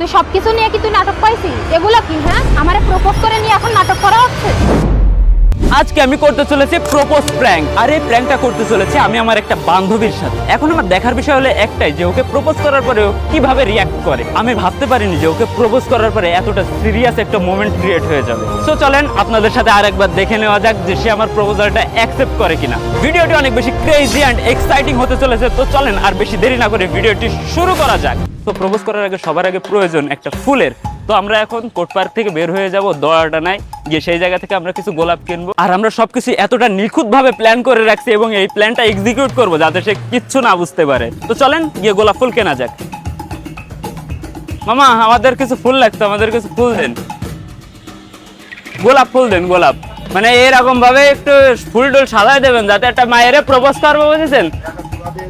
তুই সবকিছু নিয়ে কি তুই নাটক পাইছিস? এগুলো কি হ্যাঁ? আমারে প্রপোজ করে নিয়ে এখন নাটক করা হচ্ছে? আজকে আমি করতে চলেছি প্রপোজ প্র্যাঙ্ক আর এই প্র্যাঙ্কটা করতে চলেছি আমি আমার একটা বান্ধবীর সাথে। এখন আমার দেখার বিষয় হলো একটাই, যে ওকে প্রপোজ করার পরে ও কীভাবে রিয়াক্ট করে। আমি ভাবতে পারিনি যে ওকে প্রপোজ করার পরে এতটা সিরিয়াস একটা মোমেন্ট ক্রিয়েট হয়ে যাবে। সো চলেন আপনাদের সাথে আরেকবার দেখে নেওয়া যাক যে সে আমার প্রপোজালটা অ্যাকসেপ্ট করে কিনা। ভিডিওটি অনেক বেশি ক্রেজি অ্যান্ড এক্সাইটিং হতে চলেছে, তো চলেন আর বেশি দেরি না করে ভিডিওটি শুরু করা যাক। তো প্রপোজ করার আগে সবার আগে প্রয়োজন একটা ফুলের তো আমরা এখন কোট পার্ক থেকে বের হয়ে যাব দোয়াটা নাই গিয়ে সেই জায়গা থেকে আমরা কিছু গোলাপ কিনবো। আর আমরা সবকিছু এতটা নিখুঁতভাবে প্ল্যান করে রাখছি এবং এই প্ল্যানটা এক্সিকিউট করব যাতে সে কিচ্ছু না বুঝতে পারে। তো চলেন, গিয়ে গোলাপ ফুল কেনা যাক। মামা, আমাদের কিছু ফুল লাগতো, আমাদের কিছু ফুল দেন। গোলাপ ফুল দেন, গোলাপ। মানে এরকম ভাবে একটু ফুল টুল সাজাই দেবেন, যাতে একটা মায়েরে প্রপোজ করব, বুঝেছেন?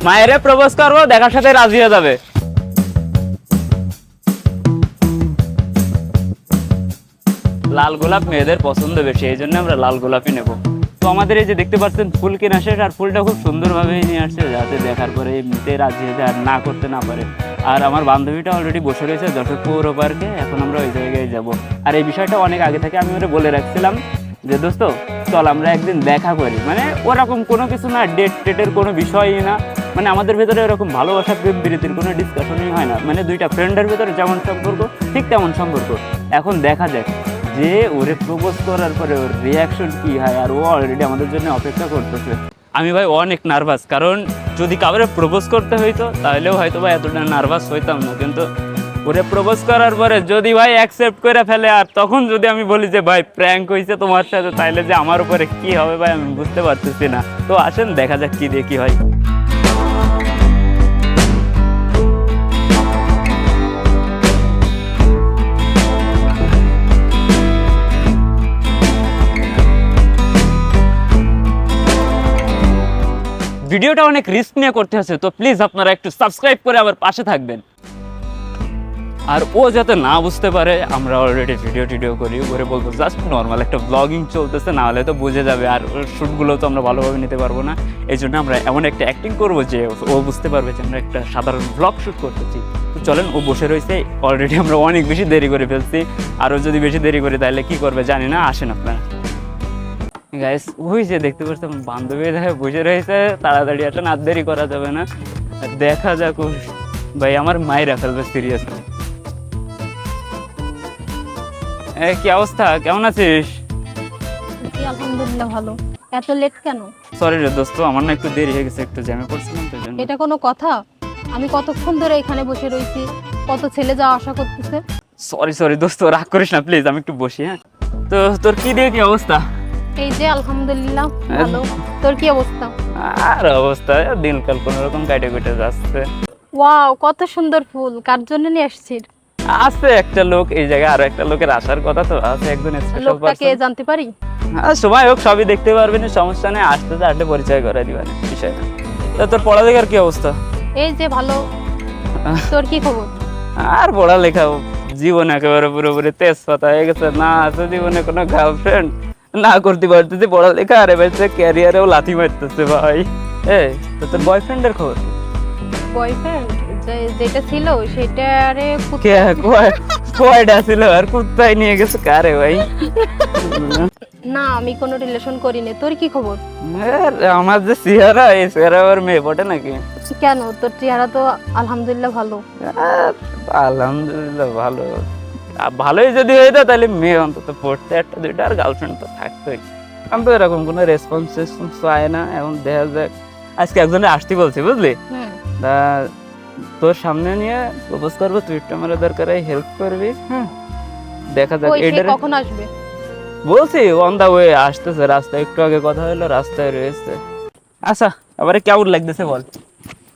মায়েরে প্রপোজ করব, দেখার সাথে রাজি হয়ে যাবে। লাল গোলাপ মেয়েদের পছন্দ বেশি, এই জন্য আমরা লাল গোলাপই নেব। তো আমাদের এই যে দেখতে পাচ্ছেন, ফুল কেনা শেষ, আর ফুলটা খুব সুন্দরভাবে নিয়ে আসছে, যাতে দেখার পরে এমনিতে রাজি হয়ে আর না করতে না পারে। আর আমার বান্ধবীটা অলরেডি বসে রয়েছে যশোর পৌর পার্কে এখন আমরা ওই জায়গায় যাব। আর এই বিষয়টা অনেক আগে থেকে আমি ওরে বলে রাখছিলাম যে, দোস্ত, চল আমরা একদিন দেখা করি। মানে ওরকম কোনো কিছু না ডেট টেটের কোনো বিষয়ই না। মানে আমাদের ভেতরে এরকম ভালোবাসা, প্রেম বিরতির কোনো ডিসকাশনই হয় না। মানে দুইটা ফ্রেন্ডের ভেতরে যেমন সম্পর্ক, ঠিক তেমন সম্পর্ক। এখন দেখা যাক। যে ওরে প্রপোজ করার পরে ওর রিয়াকশন কি হয় আর ও অলরেডি আমাদের জন্য অপেক্ষা করতেছে। আমি ভাই অনেক নার্ভাস কারণ যদি কাউরে প্রপোজ করতে হইতো, তাহলেও হয়তো ভাই এতটা নার্ভাস হইতাম না। কিন্তু ওরে প্রপোজ করার পরে যদি ভাই অ্যাকসেপ্ট করে ফেলে, আর তখন যদি আমি বলি যে, ভাই প্র্যাঙ্ক হয়েছে তোমার সাথে তাইলে যে আমার উপরে কি হবে ভাই, আমি বুঝতে পারতেছি না। তো আসেন, দেখা যাক কি দেখি হয়। ভিডিওটা অনেক রিস্ক নিয়ে করতে হচ্ছে, তো প্লিজ আপনারা একটু সাবস্ক্রাইব করে আমার পাশে থাকবেন। আর ও যাতে না বুঝতে পারে, আমরা অলরেডি ভিডিও টিডিও করি ওরে বলব, জাস্ট নর্মাল একটা ব্লগিং চলতেছে, না হলে তো বুঝে যাবে, আর শ্যুটগুলো তো আমরা ভালোভাবে নিতে পারব না। এই জন্য আমরা এমন একটা অ্যাক্টিং করব যে ও বুঝতে পারবে যে আমরা একটা সাধারণ ব্লগ শ্যুট করতেছি। তো চলেন, ও বসে রয়েছে অলরেডি আমরা অনেক বেশি দেরি করে ফেলছি। আরও যদি বেশি দেরি করি, তাহলে কি করবে জানি না, আসেন আপনারা। গাইস ওই যে দেখতে পাচ্ছেন আমার বান্ধবী দেখে বসে রয়েছে। তাড়াতাড়ি আসেন আর দেরি করা যাবে না। দেখা যাক ভাই আমার মায়েরা ফেলবে সিরিয়াসলি কি অবস্থা? কেমন আছিস? আলহামদুলিল্লাহ ভালো। এত লেট কেন? সরি রে দোস্ত আমার না একটু দেরি হয়ে গেছে একটু জ্যামে পড়ছিলাম তো জন্য এটা কোনো কথা? আমি কতক্ষণ ধরে এখানে বসে রয়েছি? কত ছেলে যাওয়া আশা করতেছে? সরি সরি দোস্ত রাগ করিস না প্লিজ আমি একটু বসি হ্যাঁ? তো তোর কি দিয়ে কি অবস্থা? এই যে আলহামদুলিল্লাহ ভালো। তোর কি অবস্থা? আর অবস্থা দিনকাল কোনো রকম কাটে কেটে যাচ্ছে। ওয়াও কত সুন্দর ফুল। কার জন্য নিয়ে আসছিস? আছে একটা লোক এই জায়গায় আরও একটা লোকের আসার কথা তো আছে একজন স্পেশাল লোকটাকে জানতে পারি? হ্যাঁ সময় হোক সবই দেখতে পারবেন সমস্যা নেই আসতে তো আসলে পরিচয় করে দিবেন বিষয় না। তা তোর পড়ালেখার কি অবস্থা? এই যে ভালো। তোর কি খবর? আর পড়ালেখা জীবন একেবারে পুরোপুরি তেজপাতা হয়ে গেছে। না আছে জীবনে কোনো গার্লফ্রেন্ড না করতে পারতেছি পড়ালেখা আর এবার ক্যারিয়ারেও লাথি মারতেছে ভাই। এ তো তোর বয়ফ্রেন্ডের খবর? বয়ফ্রেন্ড যেটা ছিল কে কয় কয়টা ছিল? আর কোথায় নিয়ে গেছে কারে ভাই? না আমি কোনো রিলেশন করিনি। তোর কি খবর? আর আমার যে চেহারা এই চেহারা আবার মেয়ে পটে নাকি? কেন? তোর চেহারা তো আলহামদুলিল্লাহ ভালো। আর আলহামদুলিল্লাহ ভালো। আ- ভালোই যদি হইতো তাহলে মেয়ে অন্তত পড়তে একটা দুইটা আর গার্লফ্রেন্ড তো থাকতোই। আমি তো এরকম কোনো রেসপন্স টেসপন্স পাই না এখন দেখা যাক। আজকে একজনে আসতে বলছি বুঝলি? তা তোর সামনে নিয়ে প্রপোজ করব তুই একটু আমার দরকার হেল্প করবি। হ্যাঁ দেখা যাক এটার কখন আসবে? বলছি অন দা ওয়ে আসতেছে রাস্তায় একটু আগে কথা হলো রাস্তায় রয়েছে। আচ্ছা আবার কেমন লাগতেছে বল?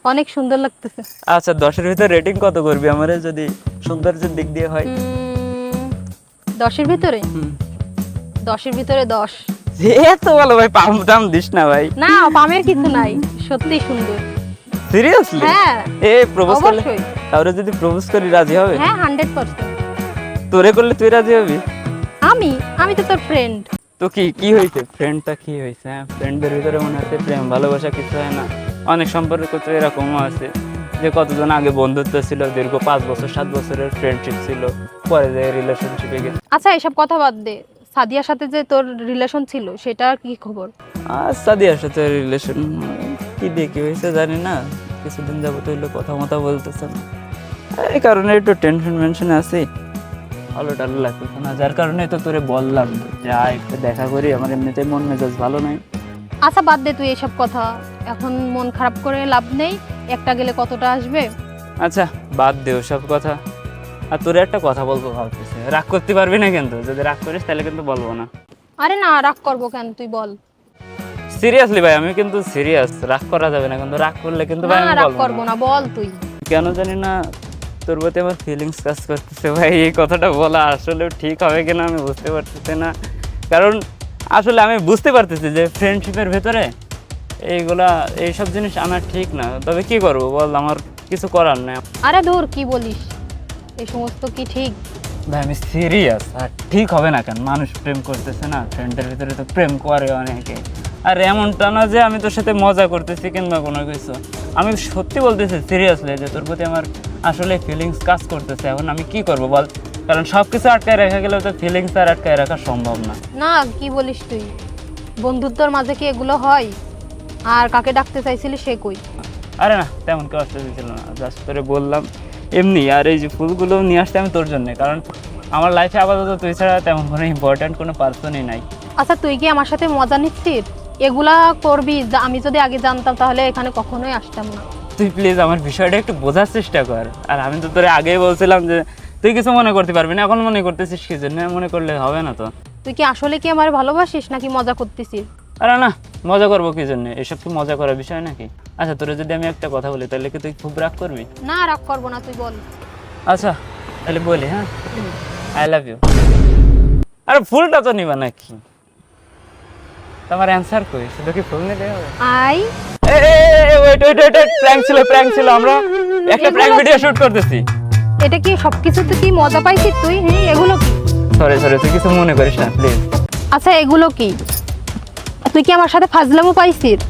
অনেক সুন্দর লাগতেছে। আচ্ছা দশের ভিতর রেটিং কত করবি আমারে যদি সৌন্দর্যের দিক দিয়ে হয়? দশের ভিতরে? দশের ভিতরে দশ। এ তো বলো ভাই পাম টাম দিস না ভাই। না পামের কিছু নাই সত্যি সুন্দর। সিরিয়াসলি হ্যাঁ এ প্রপোজ করলে কাউরে যদি প্রপোজ করি রাজি হবে? হ্যাঁ হান্ড্রেড পার্সেন্ট তোরে করলে তুই রাজি হবি? আমি? আমি তো তোর ফ্রেন্ড তো কি কি হয়েছে ফ্রেন্ডটা কি হয়েছে হ্যাঁ? ফ্রেন্ডদের ভিতরে মনে হচ্ছে প্রেম ভালোবাসা কিছু হয় না। অনেক সম্পর্ক তো এরকমও আছে। যে কতজন আগে বন্ধুত্ব ছিল দীর্ঘ পাঁচ বছর সাত বছরের ফ্রেন্ডশিপ ছিল পরে যে রিলেশনশিপে গেছে। আচ্ছা এসব কথা বাদ দে। সাদিয়ার সাথে যে তোর রিলেশন ছিল সেটা কি খবর? আর সাদিয়ার সাথে রিলেশন কি দিয়ে কি হয়েছে জানি না। কিছুদিন যাবত হইল কথা মতো বলতেছে না। এই কারণে একটু টেনশন মেনশনে আছি ভালো টালো লাগতেছে না যার কারণে তো তোরে বললাম যা একটু দেখা করি আমার এমনিতে মন মেজাজ ভালো নাই। আচ্ছা বাদ দে তুই এসব কথা। এখন মন খারাপ করে লাভ নেই। একটা গেলে কতটা আসবে? আচ্ছা বাদ দে সব কথা। আর তোরে একটা কথা বলব ভাবতেছি। রাগ করতে পারবি না কিন্তু? যদি রাগ করিস তাহলে কিন্তু বলব না। আরে না রাগ করব কেন? তুই বল। সিরিয়াসলি ভাই আমি কিন্তু সিরিয়াস রাগ করা যাবে না কিন্তু রাগ করলে কিন্তু ভাই আমি রাগ করব না। না বল তুই। কেন জানি না তোর প্রতি আমার ফিলিংস কাজ করতেছে ভাই। এই কথাটা বলা আসলে ঠিক হবে কিনা আমি বুঝতে পারতেছি না। কারণ আসলে আমি বুঝতে পারতেছি যে ফ্রেন্ডশিপের ভেতরে এইগুলা এইসব জিনিস আমার ঠিক না। তবে কি করব বল আমার কিছু করার নেই। আরে ধুর কি বলিস? এই সমস্ত কি ঠিক? ভাই আমি সিরিয়াস আর ঠিক হবে না কেন? মানুষ প্রেম করতেছে না ফ্রেন্ডের ভিতরে তো প্রেম করে অনেকে। আর এমনটা না যে আমি তোর সাথে মজা করতেছি কিংবা কোনো কিছু। আমি সত্যি বলতেছি সিরিয়াসলি যে তোর প্রতি আমার আসলে ফিলিংস কাজ করতেছে। এখন আমি কি করব বল? কারণ সব কিছু আটকায় রাখা গেলেও তো ফিলিংস আর আটকায় রাখা সম্ভব না। না কি বলিস তুই? বন্ধুত্বর মাঝে কি এগুলো হয়? আর কাকে ডাকতে চাইছিলি সে কই? আরে না তেমন কেউ আসতে ছিল না জাস্ট তোরে বললাম। এমনি আর এই যে ফুলগুলো নিয়ে আসতে আমি তোর জন্য কারণ আমার লাইফে আপাতত তুই ছাড়া তেমন কোনো ইম্পর্ট্যান্ট কোনো পার্সনই নাই। আচ্ছা তুই কি আমার সাথে মজা নিচ্ছিস? এগুলা করবি যা- আমি যদি আগে জানতাম তাহলে এখানে কখনোই আসতাম না। তুই প্লিজ আমার বিষয়টা একটু বোঝার চেষ্টা কর। আর আমি তো তোরে আগেই বলছিলাম যে তুই কিছু মনে করতে পারবি না এখন মনে করতেছিস কি জন্য? মনে করলে হবে না তো। তুই কি আসলে কি আমার ভালোবাসিস নাকি মজা করতেছিস? আরে না মজা করব কি জন্য? এসব কি মজা করার বিষয় নাকি? আচ্ছা তোরে যদি আমি একটা কথা বলি তাহলে কি তুই খুব রাগ করবি? না রাগ করব না তুই বল। আচ্ছা তাহলে বলি হ্যাঁ? আই লাভ ইউ আরে ফুলটা তো নিবা নাকি? তোমার অ্যান্সার কই? শুধু কি ফুল নিতে হবে? I wait wait wait prank ছিল প্র্যাঙ্ক ছিল আমরা একটা প্র্যাঙ্ক ভিডিও শুট করতেছি। এটা কি সবকিছুতে কি মজা পাইছিস তুই? হ্যাঁ এগুলো কি? সরি সরি তুই কিছু মনে করিস না প্লিজ আচ্ছা এগুলো কি? তুই কি আমার সাথে ফাজলামো পাইছিস?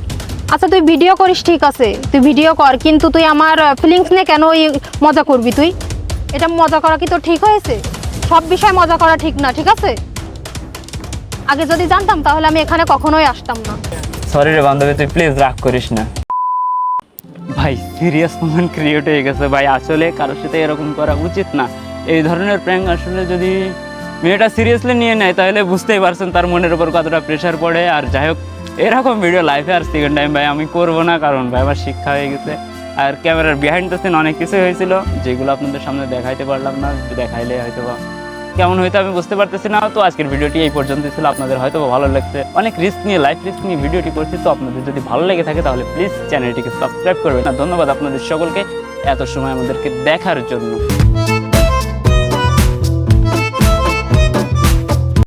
আচ্ছা তুই ভিডিও করিস ঠিক আছে। তুই ভিডিও কর কিন্তু তুই আমার ফিলিংস নিয়ে কেন ওই মজা করবি তুই? এটা মজা করা কি তোর ঠিক হয়েছে? সব বিষয়ে মজা করা ঠিক না ঠিক আছে? আগে যদি জানতাম তাহলে আমি এখানে কখনোই আসতাম না। সরি রে বান্ধবী তুই প্লিজ রাগ করিস না। ভাই সিরিয়াস মোমেন্ট ক্রিয়েট হয়ে গেছে। ভাই আসলে কারোর সাথে এরকম করা উচিত না। এই ধরনের প্র্যাঙ্ক আসলে যদি মেয়েটা সিরিয়াসলি নিয়ে নেয়, তাহলে বুঝতেই পারছেন তার মনের উপর কতটা প্রেশার পড়ে। আর যাই হোক, এরকম ভিডিও লাইফে আর সেকেন্ড টাইম ভাই আমি করব না, কারণ ভাই আমার শিক্ষা হয়ে গেছে। আর ক্যামেরার বিহাইন্ড দ্য সিন অনেক কিছু হয়েছিল, যেগুলো আপনাদের সামনে দেখাইতে পারলাম না, দেখাইলে হয়তো বা কেমন হয়তো আমি বুঝতে পারতেছি না। তো আজকের ভিডিওটি এই পর্যন্ত ছিল, আপনাদের হয়তো ভালো লাগছে। অনেক রিস্ক নিয়ে লাইফ রিস্ক নিয়ে ভিডিওটি করছি, তো আপনাদের যদি ভালো লেগে থাকে তাহলে প্লিজ চ্যানেলটিকে সাবস্ক্রাইব করবেন। আর ধন্যবাদ আপনাদের সকলকে এত সময় আমাদেরকে দেখার জন্য।